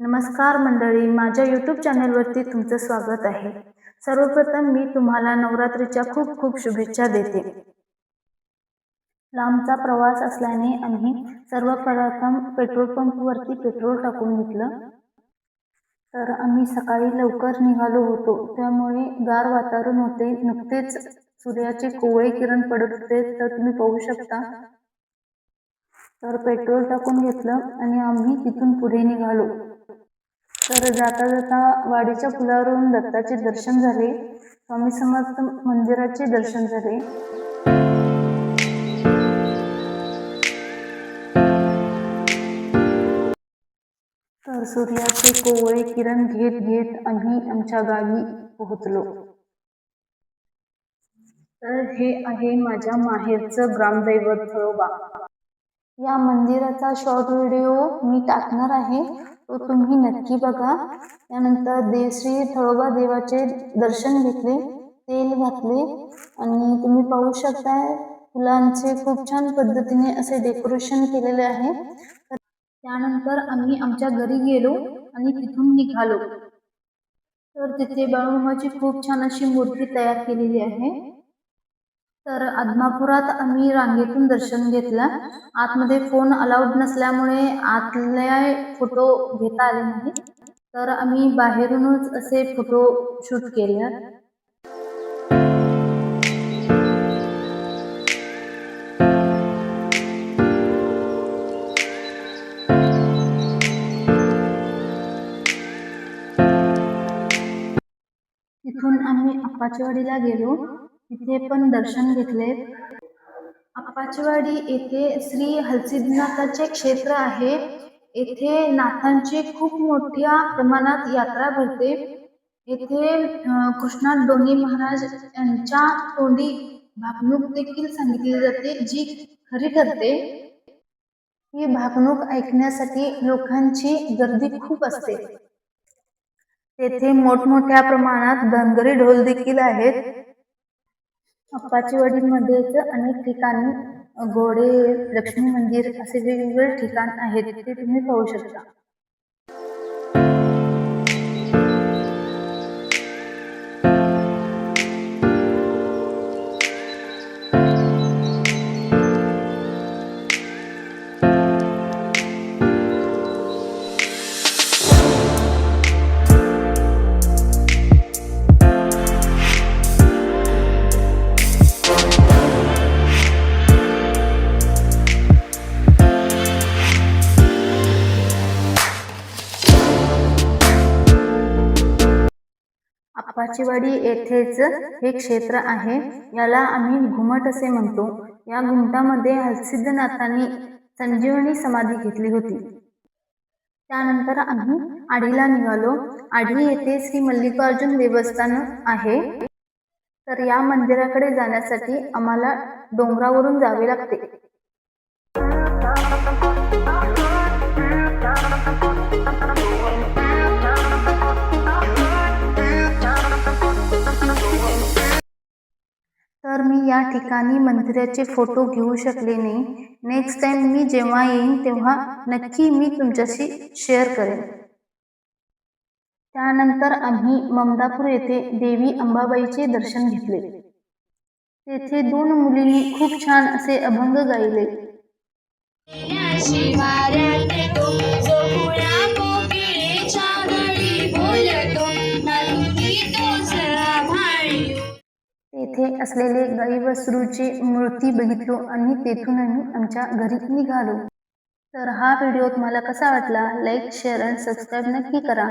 नमस्कार मंडळी माझ्या यूट्यूब चॅनलवरती तुमचं स्वागत आहे. सर्वप्रथम मी तुम्हाला नवरात्रीच्या खूप खूप शुभेच्छा देते. लांबचा प्रवास असल्याने आम्ही सर्वप्रथम पेट्रोल पंपवरती पेट्रोल टाकून घेतलं. तर आम्ही सकाळी लवकर निघालो होतो. त्यामुळे गार वातावरण होते. नुकतेच सूर्याचे कोवळे किरण पडत होते. तर तुम्ही पाहू शकता. तर पेट्रोल टाकून घेतलं आणि आम्ही तिथून पुढे निघालो. तर जाता जाता वाडीच्या पुलावरून दत्ताचे दर्शन झाले. स्वामी समर्थ मंदिराचे दर्शन झाले. तर सूर्याचे कोवळे किरण घेत घेत आम्ही आमच्या गावी पोहोचलो. तर हे आहे माझ्या माहेरचं ग्रामदैवत थळोबा. या मंदिराचा शॉर्ट व्हिडिओ मी टाकणार आहे. तो तुम्ही नक्की बघा. त्यानंतर देवश्री थळोबा देवाचे दर्शन घेतले तेल घातले आणि तुम्ही पाहू शकताय फुलांचे खूप छान पद्धतीने असे डेकोरेशन केलेले आहे. तर त्यानंतर आम्ही आमच्या घरी गेलो आणि तिथून निघालो. तर तिथे बाळूमाची खूप छान अशी मूर्ती तयार केलेली आहे. तर आदमापुरात आम्ही रांगेतून दर्शन घेतलं. आतमध्ये फोन अलाउड नसल्यामुळे आतल्या फोटो घेता आले नाही. तर आम्ही बाहेरूनच असे फोटो शूट केले. तिथून आम्ही अप्पाचीवाडीला गेलो. तिथे पण दर्शन घेतले. अप्पाचीवाडी येथे श्री हलसिद्धनाथाचे क्षेत्र आहे. येथे नाथांची खूप मोठ्या प्रमाणात यात्रा भरते. येथे कृष्णा डोंगी महाराज यांच्या तोंडी भागणूक देखील सांगितली जाते जी खरी ठरते. ही भागणूक ऐकण्यासाठी लोकांची गर्दी खूप असते. तेथे मोठमोठ्या प्रमाणात धनगरी ढोल देखील आहेत. आप्पाची वडील मध्येच अनेक ठिकाणी घोडे लक्ष्मी मंदिर असे वेगवेगळे ठिकाण आहेत ते तुम्ही पाहू शकता. पाचीवाडी येथेच हे क्षेत्र आहे. याला आम्ही घुमट असे म्हणतो. या घुमटामध्ये हलसिद्धनाथांनी संजीवनी समाधी घेतली होती. त्यानंतर आम्ही आडीला निघालो. आडी येथे श्री मल्लिकार्जुन देवस्थान आहे. तर या मंदिराकडे जाण्यासाठी आम्हाला डोंगरावरून जावे लागते. या ठिकाणी मंदिराचे फोटो घेऊ शकले नाही. नेक्स्ट टाइम मी जेव्हा येईन तेव्हा नक्की मी तुमच्याशी शेअर करेन. त्यानंतर आम्ही ममदापूर येथे देवी अंबाबाईचे दर्शन घेतले. तेथे दोन मुलींनी खूप छान असे अभंग गायले. असलेले गाई वासरूची मूर्ती बघितलो आणि तेथून आम्ही आमच्या घरी निघालो. तर हा व्हिडिओ तुम्हाला कसा वाटला? लाईक शेअर आणि सबस्क्राईब नक्की करा.